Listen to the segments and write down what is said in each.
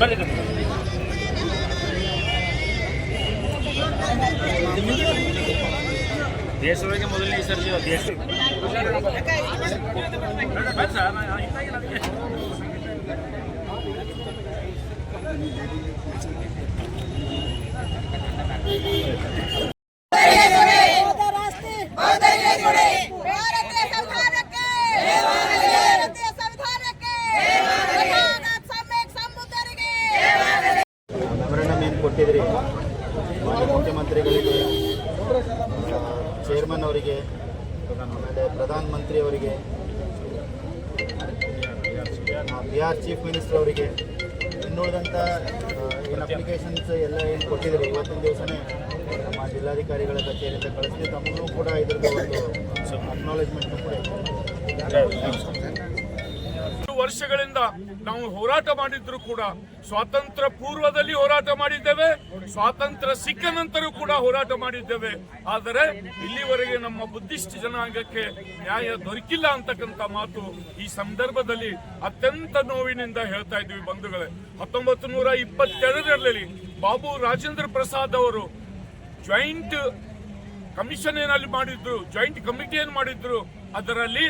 ಬರ್ರಿ ಕಣೆ. ದೇಶದೊಳಗೆ ಮೊದಲನೇ ಸರ್ಜಿ ದೇಶ ಬರ್ರಿ ಸರ್, ಅವರಿಗೆ ಆಮೇಲೆ ಪ್ರಧಾನ ಮಂತ್ರಿ ಅವರಿಗೆ ಬಿಹಾರ್ ಚೀಫ್ ಮಿನಿಸ್ಟರ್ ಅವರಿಗೆ ಇನ್ನುಳಿದಂಥ ಏನು ಅಪ್ಲಿಕೇಶನ್ಸ್ ಎಲ್ಲ ಏನು ಕೊಟ್ಟಿದ್ದೀರಿ ಇವತ್ತಿನ ದಿವಸನೇ, ನಮ್ಮ ಜಿಲ್ಲಾಧಿಕಾರಿಗಳ ಕಚೇರಿಯಿಂದ ಕಳಿಸ್ತೀವಿ. ತಮಗೂ ಕೂಡ ಇದ್ರದ್ದು ಒಂದು ಅಕ್ನಾಲೇಜ್ಮೆಂಟ್ನು ಕೂಡ ವರ್ಷಗಳಿಂದ ನಾವು ಹೋರಾಟ ಮಾಡಿದ್ರು ಕೂಡ ಸ್ವಾತಂತ್ರ್ಯ ಪೂರ್ವದಲ್ಲಿ ಹೋರಾಟ ಮಾಡಿದ್ದೇವೆ, ಸ್ವಾತಂತ್ರ್ಯ ಸಿಕ್ಕ ನಂತರ ಕೂಡ ಹೋರಾಟ ಮಾಡಿದ್ದೇವೆ. ಆದರೆ ಇಲ್ಲಿವರೆಗೆ ನಮ್ಮ ಬುದ್ಧಿಸ್ಟ್ ಜನಾಂಗಕ್ಕೆ ನ್ಯಾಯ ದೊರಕಿಲ್ಲ ಅಂತಕ್ಕಂಥ ಮಾತು ಈ ಸಂದರ್ಭದಲ್ಲಿ ಅತ್ಯಂತ ನೋವಿನಿಂದ ಹೇಳ್ತಾ ಇದ್ದೀವಿ ಬಂಧುಗಳೇ. ಹತ್ತೊಂಬತ್ತು ನೂರ ಇಪ್ಪತ್ತೆರಡರಲ್ಲಿ ಬಾಬು ರಾಜೇಂದ್ರ ಪ್ರಸಾದ್ ಅವರು ಜಾಯಿಂಟ್ ಕಮಿಷನ್ ಏನಲ್ಲಿ ಮಾಡಿದ್ರು, ಜಾಯಿಂಟ್ ಕಮಿಟಿ ಏನ್ ಮಾಡಿದ್ರು. ಅದರಲ್ಲಿ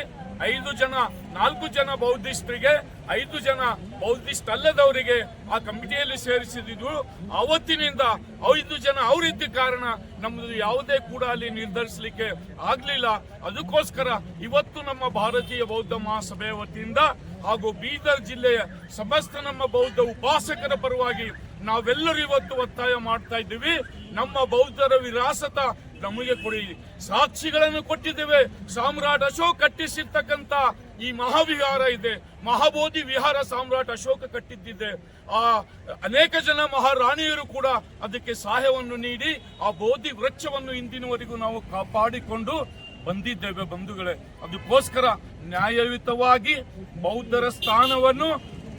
ಐದು ಜನ, ನಾಲ್ಕು ಜನ ಬೌದ್ಧಿಸ್ಟ್ರಿಗೆ, ಐದು ಜನ ಬೌದ್ಧಿಸ್ಟ್ ಅಲ್ಲದವರಿಗೆ ಆ ಕಮಿಟಿಯಲ್ಲಿ ಸೇರಿಸಿದ್ದು. ಅವತ್ತಿನಿಂದ ಐದು ಜನ ಅವರಿದ್ದ ಕಾರಣ ನಮ್ಮದು ಯಾವುದೇ ಕೂಡ ಅಲ್ಲಿ ನಿರ್ಧರಿಸಲಿಕ್ಕೆ ಆಗಲಿಲ್ಲ. ಅದಕ್ಕೋಸ್ಕರ ಇವತ್ತು ನಮ್ಮ ಭಾರತೀಯ ಬೌದ್ಧ ಮಹಾಸಭೆಯ ವತಿಯಿಂದ ಹಾಗೂ ಬೀದರ್ ಜಿಲ್ಲೆಯ ಸಮಸ್ತ ನಮ್ಮ ಬೌದ್ಧ ಉಪಾಸಕರ ಪರವಾಗಿ ನಾವೆಲ್ಲರೂ ಇವತ್ತು ಒತ್ತಾಯ ಮಾಡ್ತಾ ಇದ್ದೀವಿ. ನಮ್ಮ ಬೌದ್ಧರ ವಿರಾಸತ ನಮಗೆ ಕೊಡಿ. ಸಾಕ್ಷಿಗಳನ್ನು ಕೊಟ್ಟಿದ್ದೇವೆ. ಸಾಮ್ರಾಟ್ ಅಶೋಕ್ ಕಟ್ಟಿಸಿರ್ತಕ್ಕಂತ ಈ ಮಹಾವಿಹಾರ ಇದೆ. ಮಹಾಬೋಧಿ ವಿಹಾರ ಸಾಮ್ರಾಟ್ ಅಶೋಕ ಕಟ್ಟಿದ್ದಿದೆ. ಆ ಅನೇಕ ಜನ ಮಹಾರಾಣಿಯರು ಕೂಡ ಅದಕ್ಕೆ ಸಹಾಯವನ್ನು ನೀಡಿ, ಆ ಬೋಧಿ ವೃಕ್ಷವನ್ನು ಇಂದಿನವರೆಗೂ ನಾವು ಕಾಪಾಡಿಕೊಂಡು ಬಂದಿದ್ದೇವೆ ಬಂಧುಗಳೇ. ಅದಕ್ಕೋಸ್ಕರ ನ್ಯಾಯಯುತವಾಗಿ ಬೌದ್ಧರ ಸ್ಥಾನವನ್ನು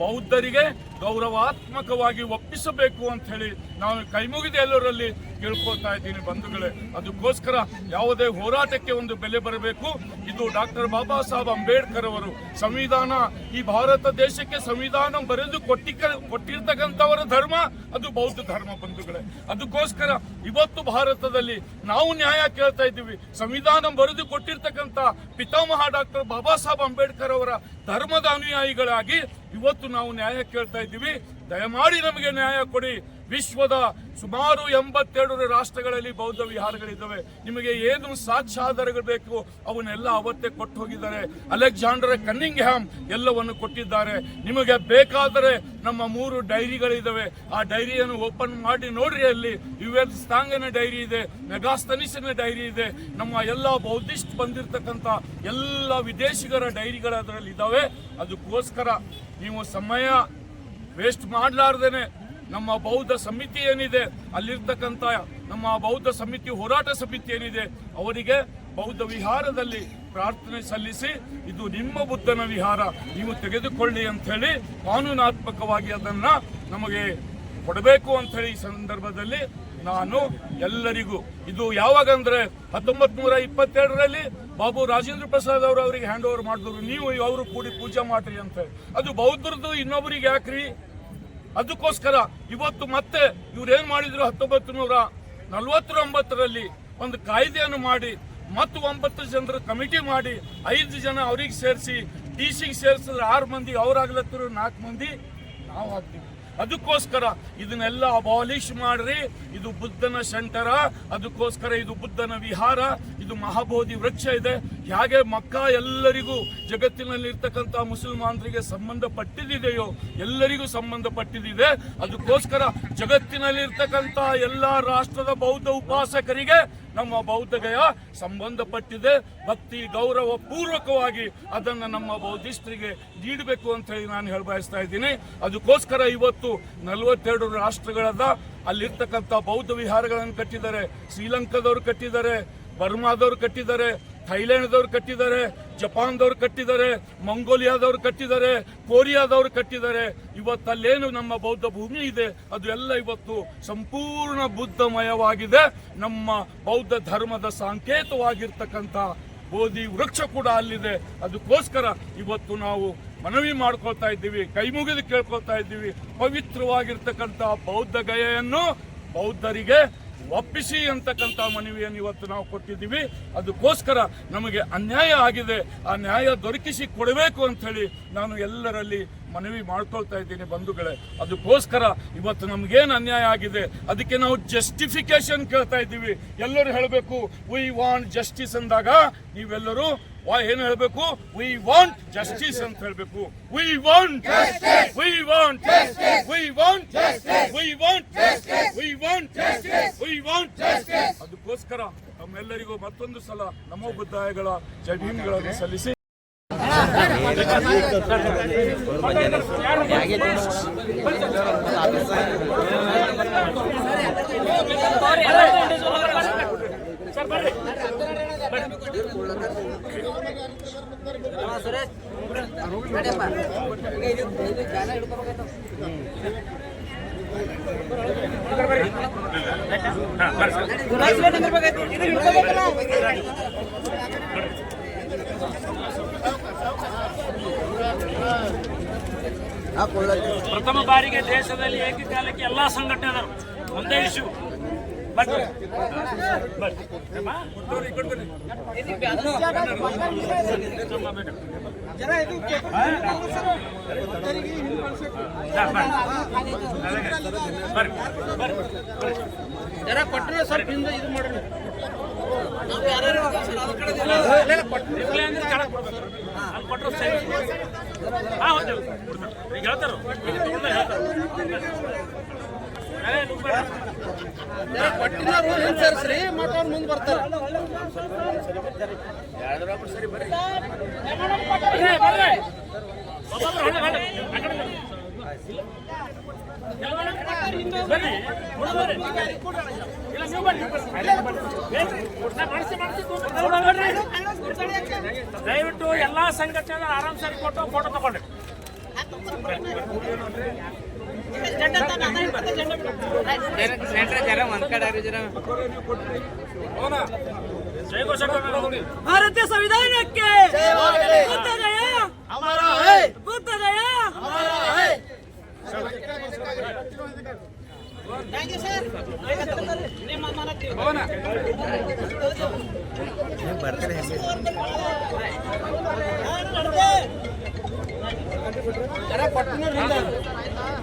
ಬೌದ್ಧರಿಗೆ ಗೌರವಾತ್ಮಕವಾಗಿ ಒಪ್ಪಿಸಬೇಕು ಅಂತ ಹೇಳಿ ನಾವು ಕೈಮುಗಿದೆ ಎಲ್ಲರಲ್ಲಿ ಕೇಳ್ಕೊತಾ ಇದ್ದೀನಿ ಬಂಧುಗಳೇ. ಅದಕ್ಕೋಸ್ಕರ ಯಾವುದೇ ಹೋರಾಟಕ್ಕೆ ಒಂದು ಬೆಲೆ ಬರಬೇಕು. ಇದು ಡಾಕ್ಟರ್ ಬಾಬಾ ಸಾಹೇಬ್ ಅಂಬೇಡ್ಕರ್ ಅವರು ಸಂವಿಧಾನ, ಈ ಭಾರತ ದೇಶಕ್ಕೆ ಸಂವಿಧಾನ ಬರೆದು ಕೊಟ್ಟಿ ಕೊಟ್ಟಿರ್ತಕ್ಕಂಥವರ ಧರ್ಮ, ಅದು ಬೌದ್ಧ ಧರ್ಮ ಬಂಧುಗಳೇ. ಅದಕ್ಕೋಸ್ಕರ ಇವತ್ತು ಭಾರತದಲ್ಲಿ ನಾವು ನ್ಯಾಯ ಕೇಳ್ತಾ ಇದ್ದೀವಿ. ಸಂವಿಧಾನ ಬರೆದು ಕೊಟ್ಟಿರ್ತಕ್ಕಂಥ ಪಿತಾಮಹ ಡಾಕ್ಟರ್ ಬಾಬಾ ಸಾಹೇಬ್ ಅಂಬೇಡ್ಕರ್ ಅವರ ಧರ್ಮದ ಅನುಯಾಯಿಗಳಾಗಿ ಇವತ್ತು ನಾವು ನ್ಯಾಯ ಕೇಳ್ತಾ ಇದ್ದೀವಿ. ದಯಮಾಡಿ ನಮಗೆ ನ್ಯಾಯ ಕೊಡಿ. ವಿಶ್ವದ ಸುಮಾರು ಎಂಬತ್ತೆರಡು ರಾಷ್ಟ್ರಗಳಲ್ಲಿ ಬೌದ್ಧ ವಿಹಾರಗಳಿದ್ದಾವೆ. ನಿಮಗೆ ಏನು ಸಾಕ್ಷ್ಯಾಧಾರಗಳು ಬೇಕು, ಅವನ್ನೆಲ್ಲ ಅವತ್ತೇ ಕೊಟ್ಟು ಹೋಗಿದ್ದಾರೆ ಅಲೆಕ್ಸಾಂಡರ್ ಕನ್ನಿಂಗ್ ಹ್ಯಾಮ್ ಎಲ್ಲವನ್ನು ಕೊಟ್ಟಿದ್ದಾರೆ. ನಿಮಗೆ ಬೇಕಾದರೆ ನಮ್ಮ ಮೂರು ಡೈರಿಗಳಿದ್ದಾವೆ. ಆ ಡೈರಿಯನ್ನು ಓಪನ್ ಮಾಡಿ ನೋಡ್ರಿ ಅಲ್ಲಿ. ಯು ಸ್ಥಾಂಗನ ಸ್ತಾಂಗನ ಡೈರಿ ಇದೆ, ಮೆಗಾಸ್ತನಿಸಿನ ಡೈರಿ ಇದೆ. ನಮ್ಮ ಎಲ್ಲ ಬೌದ್ಧಿಸ್ಟ್ ಬಂದಿರತಕ್ಕಂಥ ಎಲ್ಲ ವಿದೇಶಿಗರ ಡೈರಿಗಳು ಅದರಲ್ಲಿ ಇದ್ದಾವೆ. ಅದಕ್ಕೋಸ್ಕರ ನೀವು ಸಮಯ ವೇಸ್ಟ್ ಮಾಡಲಾರ್ದೇನೆ. ನಮ್ಮ ಬೌದ್ಧ ಸಮಿತಿ ಏನಿದೆ, ಅಲ್ಲಿರ್ತಕ್ಕಂಥ ನಮ್ಮ ಬೌದ್ಧ ಸಮಿತಿ ಹೋರಾಟ ಸಮಿತಿ ಏನಿದೆ, ಅವರಿಗೆ ಬೌದ್ಧ ವಿಹಾರದಲ್ಲಿ ಪ್ರಾರ್ಥನೆ ಸಲ್ಲಿಸಿ, ಇದು ನಿಮ್ಮ ಬುದ್ಧನ ವಿಹಾರ, ನೀವು ತೆಗೆದುಕೊಳ್ಳಿ ಅಂತ ಹೇಳಿ ಕಾನೂನಾತ್ಮಕವಾಗಿ ಅದನ್ನ ನಮಗೆ ಕೊಡಬೇಕು ಅಂತ ಹೇಳಿ ಈ ಸಂದರ್ಭದಲ್ಲಿ ನಾನು ಎಲ್ಲರಿಗೂ, ಇದು ಯಾವಾಗ ಅಂದ್ರೆ ಹತ್ತೊಂಬತ್ ನೂರ ಇಪ್ಪತ್ತೆರಡರಲ್ಲಿ ಬಾಬು ರಾಜೇಂದ್ರ ಪ್ರಸಾದ್ ಅವರು ಅವರಿಗೆ ಹ್ಯಾಂಡ್ ಓವರ್ ಮಾಡಿದ್ರು ನೀವು ಅವರು ಕೂಡಿ ಪೂಜೆ ಮಾಡ್ರಿ ಅಂತ. ಅದು ಬೌದ್ಧರದ್ದು ಇನ್ನೊಬ್ಬರಿಗೆ ಯಾಕ್ರಿ ಅದಕ್ಕೋಸ್ಕರ ಇವತ್ತು ಮತ್ತೆ ಇವ್ರು ಏನ್ ಮಾಡಿದ್ರು ಹತ್ತೊಂಬತ್ತು ನೂರ ನಲವತ್ತೊಂಬತ್ತರಲ್ಲಿ ಒಂದು ಕಾಯ್ದೆಯನ್ನು ಮಾಡಿ, ಮತ್ತು ಒಂಬತ್ತು ಜನರ ಕಮಿಟಿ ಮಾಡಿ, ಐದು ಜನ ಅವ್ರಿಗೆ ಸೇರಿಸಿ, ಡಿ ಸಿಗೆ ಸೇರಿಸಿದ್ರೆ ಆರು ಮಂದಿ ಅವರಾಗ್ಲತ್ತರು ನಾಲ್ಕು ಮಂದಿ ನಾವು ಹಾಕ್ತೀವಿ ಅದಕ್ಕೋಸ್ಕರ ಇದನ್ನೆಲ್ಲ ಅಬಾಲಿಷ್ ಮಾಡ್ರಿ. ಇದು ಬುದ್ಧನ ಸೆಂಟರ ಅದಕ್ಕೋಸ್ಕರ ಇದು ಬುದ್ಧನ ವಿಹಾರ ಇದು ಮಹಾಬೋಧಿ ವೃಕ್ಷ ಇದೆ. ಹೇಗೆ ಮಕ್ಕ ಎಲ್ಲರಿಗೂ ಜಗತ್ತಿನಲ್ಲಿ ಇರ್ತಕ್ಕಂಥ ಮುಸಲ್ಮಾನರಿಗೆ ಸಂಬಂಧಪಟ್ಟಿದೆಯೋ ಎಲ್ಲರಿಗೂ ಸಂಬಂಧಪಟ್ಟಿದೆ ಅದಕ್ಕೋಸ್ಕರ ಜಗತ್ತಿನಲ್ಲಿ ಇರ್ತಕ್ಕಂಥ ಎಲ್ಲಾ ರಾಷ್ಟ್ರದ ಬೌದ್ಧ ಉಪಾಸಕರಿಗೆ ನಮ್ಮ ಬೌದ್ಧಗಯ ಸಂಬಂಧಪಟ್ಟಿದೆ. ಭಕ್ತಿ, ಗೌರವ ಪೂರ್ವಕವಾಗಿ ಅದನ್ನು ನಮ್ಮ ಬೌದ್ಧಿಸ್ಟ್ರಿಗೆ ನೀಡಬೇಕು ಅಂತ ಹೇಳಿ ನಾನು ಹೇಳ ಬಯಸ್ತಾ ಇದ್ದೀನಿ. ಅದಕ್ಕೋಸ್ಕರ ಇವತ್ತು ನಲವತ್ತೆರಡು ರಾಷ್ಟ್ರಗಳದ ಅಲ್ಲಿರ್ತಕ್ಕಂಥ ಬೌದ್ಧ ವಿಹಾರಗಳನ್ನು ಕಟ್ಟಿದ್ದಾರೆ. ಶ್ರೀಲಂಕಾದವರು ಕಟ್ಟಿದ್ದಾರೆ. ಬರ್ಮಾದವ್ರು ಕಟ್ಟಿದ್ದಾರೆ, ಥೈಲ್ಯಾಂಡ್ದವ್ರು ಕಟ್ಟಿದ್ದಾರೆ, ಜಪಾನ್ದವ್ರು ಕಟ್ಟಿದ್ದಾರೆ, ಮಂಗೋಲಿಯಾದವ್ರು ಕಟ್ಟಿದ್ದಾರೆ, ಕೊರಿಯಾದವ್ರು ಕಟ್ಟಿದ್ದಾರೆ. ಇವತ್ತಲ್ಲೇನು ನಮ್ಮ ಬೌದ್ಧ ಭೂಮಿ ಇದೆ, ಅದು ಎಲ್ಲ ಇವತ್ತು ಸಂಪೂರ್ಣ ಬುದ್ಧಮಯವಾಗಿದೆ. ನಮ್ಮ ಬೌದ್ಧ ಧರ್ಮದ ಸಾಂಕೇತವಾಗಿರ್ತಕ್ಕಂಥ ಬೋಧಿ ವೃಕ್ಷ ಕೂಡ ಅಲ್ಲಿದೆ. ಅದಕ್ಕೋಸ್ಕರ ಇವತ್ತು ನಾವು ಮನವಿ ಮಾಡ್ಕೊಳ್ತಾ ಇದ್ದೀವಿ, ಕೈ ಮುಗಿದು ಕೇಳ್ಕೊಳ್ತಾ ಇದ್ದೀವಿ. ಪವಿತ್ರವಾಗಿರ್ತಕ್ಕಂಥ ಬೌದ್ಧ ಗಯೆಯನ್ನು ಬೌದ್ಧರಿಗೆ ಒಪ್ಪಿಸಿ ಅಂತಕ್ಕಂಥ ಮನವಿಯನ್ನು ಇವತ್ತು ನಾವು ಕೊಟ್ಟಿದ್ದೀವಿ. ಅದಕ್ಕೋಸ್ಕರ ನಮಗೆ ಅನ್ಯಾಯ ಆಗಿದೆ. ಆ ನ್ಯಾಯ ದೊರಕಿಸಿ ಕೊಡಬೇಕು ಅಂಥೇಳಿ ನಾನು ಎಲ್ಲರಲ್ಲಿ ಮನವಿ ಮಾಡ್ಕೊಳ್ತಾ ಇದ್ದೀನಿ ಬಂಧುಗಳೇ. ಅದಕ್ಕೋಸ್ಕರ ಇವತ್ತು ನಮಗೇನು ಅನ್ಯಾಯ ಆಗಿದೆ? ಅದಕ್ಕೆ ನಾವು ಜಸ್ಟಿಫಿಕೇಶನ್ ಕೇಳ್ತಾ ಇದ್ದೀವಿ. ಎಲ್ಲರೂ ಹೇಳಬೇಕು ವಿ ವಾಂಟ್ ಜಸ್ಟಿಸ್ ಅಂದಾಗ ನೀವೆಲ್ಲರೂ, ವಾ, ಏನು ಹೇಳಬೇಕು? ವಿ ವಾಂಟ್ ಜಸ್ಟಿಸ್ ಅಂತ ಹೇಳಬೇಕು. We want we want we want we want we want ಅದಕ್ಕೋಸ್ಕರ ನಮ್ಮೆಲ್ಲರಿಗೂ ಮತ್ತೊಂದು ಸಲ ನಮೋ ಬುದ್ಧಾಯಗಳ ಜೈ ಭೀಮ್ಗಳನ್ನು ಸಲ್ಲಿಸಿ. ಪ್ರಥಮ ಬಾರಿಗೆ ದೇಶದಲ್ಲಿ ಏಕಕಾಲಕ್ಕೆ ಎಲ್ಲಾ ಸಂಘಟನೆಗಳು ಒಂದೇ ಇಶ್ಯೂ ಬರ್ರಿ ಬರ್ರಿ ಕೊಟ್ಟರೆ ಸ್ವಲ್ಪ ಹಿಂದೆ ಇದು ಬರ್ರಿ. ಹೇಳ್ತಾರ ಹೇಳ್ತಾರು ದಯವಿಟ್ಟು ಎಲ್ಲಾ ಸಂಘಟನೆ ಆರಾಮ್ಸಾಗಿ ಕೊಟ್ಟು ಫೋಟೋ ತಗೊಂಡ್ರಿ. ಜೈ ಘೋಷಣೆ ಭಾರತೀಯ ಸಂವಿಧಾನಕ್ಕೆ Buddhagaya Buddhagaya thank you sir ನಿಮ್ಮ ಮನಕ್ಕೆ ಓಕೆ ಎಷ್ಟು ಸಂಘಟನೆ ದಂಧೆ ಮಾಡೋದು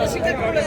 Así que no les.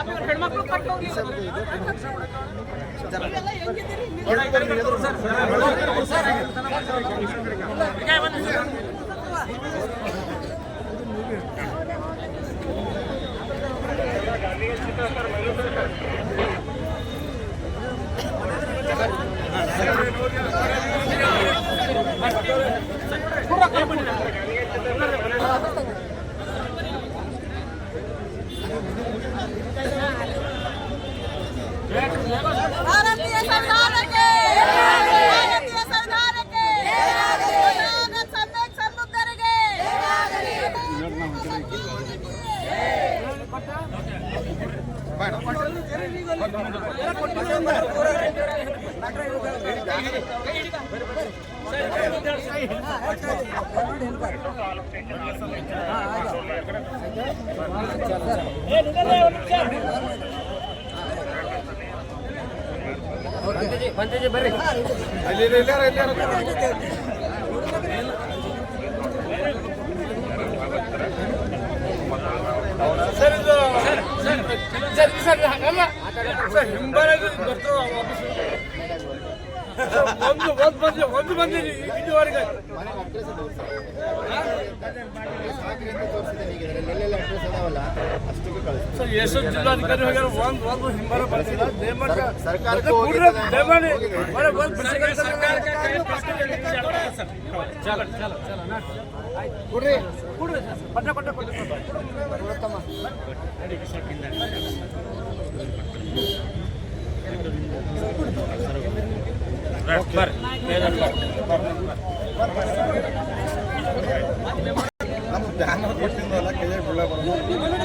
ಈ ಕಡೆ ಬನ್ನಿ. ಸರ್ ಅಲ್ಲಿ ಬಾ- ಆ, ಪಾಪ ಇವ್ರು ಹೆಣ್ಮಕ್ಳು ಕಟ್ಟು ಹೋಗಿ ನೀವೆಲ್ಲ ಹೆಂಗಿದ್ದೀರಿ ಈ ಕಡೆ ಬನ್ನಿ ಸರ್. ಭಾರತೀಯ ಸಂವಿಧಾನಕ್ಕೆ ಭಾರತೀಯ ಸಂವಿಧಾನಕ್ಕೆ ಏ ನಿಲ್ಲಲ್ಲ ಒಂದು ನಿಮಿಷ ಸರ್ ಇದು ಸರ್ ಸರ್ ಹಂಗಲ್ಲ ಸರ್ ಹಿಂಬಾಲಕ ಬರ್ತಾವ ವಾಪಸ್ ಸರ್, ಒಂದು ಒಂದು ಬಂದು ಒಂದು ಬಂದಿರಿ ಇದುವರೆಗೆ ಸರ್ ಜಿಲ್ಲಾಧಿಕಾರಿ ಹೋಗ್ಯಾರ ಒಂದು ಒಂದು ಹಿಂಬಾಲ ಬರ್ತಿಲ್ಲ ದಯಮಾಡಿ ಸರ್ಕಾರಕ್ಕೆ ಸರ್ಕಾರಕ್ಕೂ ಕೂಡ್ರೆ ಹೋಗಿದೆ. ದಯಮಾಡಿ ಹೋಗಿದೆ. ಬರೀ ಒಂದು ಸರ್ಕಾರಕ್ಕೆ ಕೈ ಪತ್ರ ನೀಡಿ ಸರ್. ಚಲೋ ಚಲೋ ಚಲೋ ಕೊಡ್ರಿ ಕೊಡ್ರಿ ಪಟ್ಟ ಪಟ್ಟ ಪಟ್ಟ ನಮ್ಮ ಬ್ಯಾನರ್ ಕೊಟ್ಟಿದ್ವಲ್ಲ ಕೈಯಾಗ ಬೀಳ